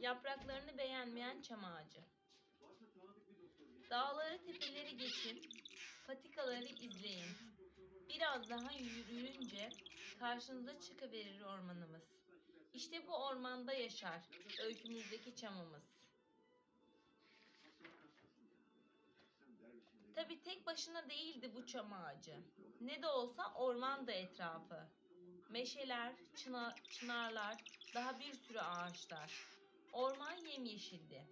Yapraklarını beğenmeyen çam ağacı. Dağları tepeleri geçin, patikaları izleyin. Biraz daha yürüyünce karşınıza çıkıverir ormanımız. İşte bu ormanda yaşar öykümüzdeki çamımız. Tabi tek başına değildi bu çam ağacı. Ne de olsa orman da etrafı. Meşeler, çınar, çınarlar, daha bir sürü ağaçlar. Orman yemyeşildi.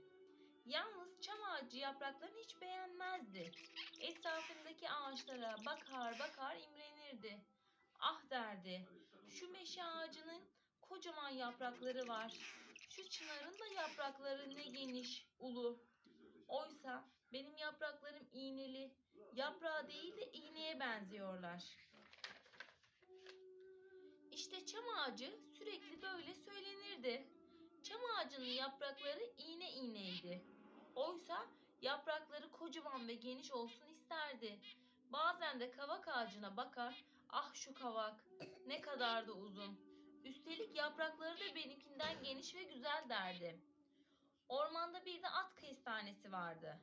Yalnız çam ağacı yapraklarını hiç beğenmezdi. Etrafındaki ağaçlara bakar bakar imrenirdi. Ah derdi, şu meşe ağacının kocaman yaprakları var. Şu çınarın da yaprakları ne geniş, ulu. Oysa benim yapraklarım iğneli, yaprağa değil de iğneye benziyorlar. İşte çam ağacı sürekli böyle ağacının yaprakları iğne iğneydi. Oysa yaprakları kocaman ve geniş olsun isterdi. Bazen de kavak ağacına bakar, ah şu kavak ne kadar da uzun. Üstelik yaprakları da benimkinden geniş ve güzel derdi. Ormanda bir de at kestanesi vardı.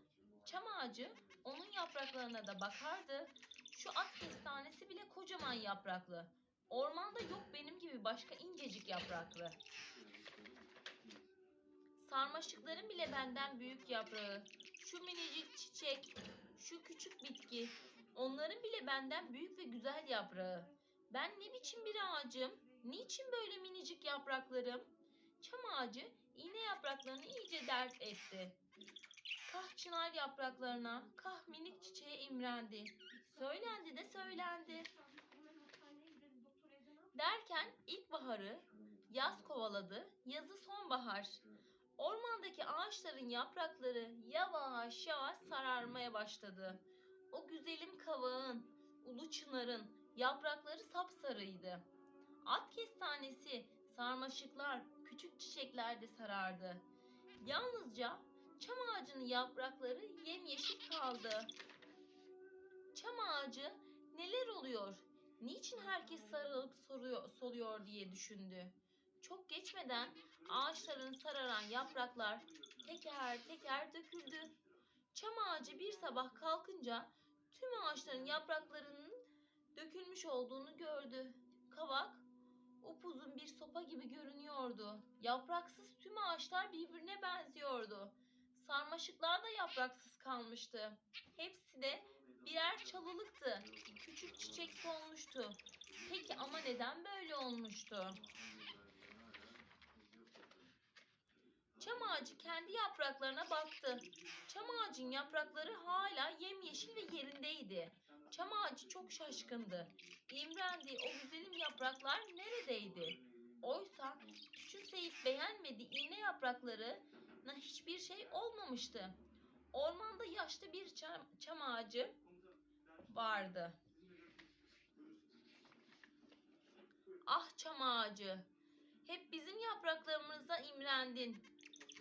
Çam ağacı onun yapraklarına da bakardı. Şu at kestanesi bile kocaman yapraklı. Ormanda yok benim gibi başka incecik yapraklı. Sarmaşıkların bile benden büyük yaprağı. Şu minicik çiçek, şu küçük bitki. Onların bile benden büyük ve güzel yaprağı. Ben ne biçim bir ağacım? Niçin böyle minicik yapraklarım? Çam ağacı iğne yapraklarını iyice dert etti. Kah çınar yapraklarına, kah minik çiçeğe imrendi. Söylendi de söylendi. Derken ilkbaharı yaz kovaladı, yazı sonbahar. Ormandaki ağaçların yaprakları yavaş yavaş sararmaya başladı. O güzelim kavağın, ulu çınarın yaprakları sapsarıydı. At kestanesi, sarmaşıklar, küçük çiçekler de sarardı. Yalnızca çam ağacının yaprakları yemyeşil kaldı. Çam ağacı neler oluyor? Niçin herkes sarılıp soruyor, soluyor diye düşündü. Çok geçmeden ağaçların sararan yapraklar teker teker döküldü. Çam ağacı bir sabah kalkınca tüm ağaçların yapraklarının dökülmüş olduğunu gördü. Kavak upuzun bir sopa gibi görünüyordu. Yapraksız tüm ağaçlar birbirine benziyordu. Sarmaşıklar da yapraksız kalmıştı. Hepsi de birer çalılıktı. Küçük çiçek solmuştu. Peki ama neden böyle olmuştu? Çam ağacı kendi yapraklarına baktı. Çam ağacın yaprakları hala yemyeşil ve yerindeydi. Çam ağacı çok şaşkındı. İmrendiği o güzelim yapraklar neredeydi? Oysa küçümseyip beğenmediği iğne yapraklarına hiçbir şey olmamıştı. Ormanda yaşlı bir çam, çam ağacı vardı. Ah çam ağacı, hep bizim yapraklarımıza imrendin.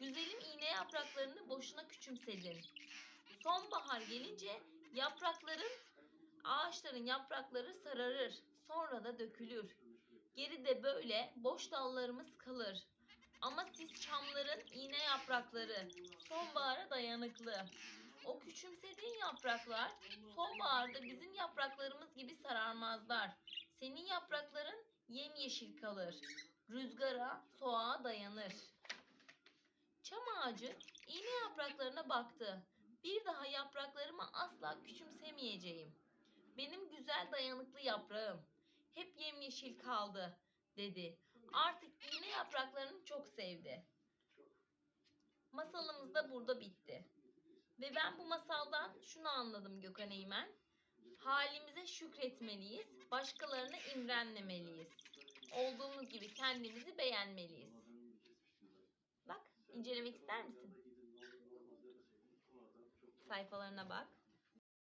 Güzelim iğne yapraklarını boşuna küçümsedin. Sonbahar gelince yaprakların, ağaçların yaprakları sararır, sonra da dökülür. Geride böyle boş dallarımız kalır. Ama siz çamların iğne yaprakları, sonbahara dayanıklı. O küçümsediğin yapraklar sonbaharda bizim yapraklarımız gibi sararmazlar. Senin yaprakların yemyeşil kalır. Rüzgara, soğuğa dayanır. Ağacı iğne yapraklarına baktı. Bir daha yapraklarımı asla küçümsemeyeceğim. Benim güzel dayanıklı yaprağım. Hep yemyeşil kaldı dedi. Artık iğne yapraklarını çok sevdi. Masalımız da burada bitti. Ve ben bu masaldan şunu anladım Gökhan Eymen. Halimize şükretmeliyiz, başkalarına imrenmemeliyiz. Olduğumuz gibi kendimizi beğenmeliyiz. İncelemek ister misin? Sayfalarına bak.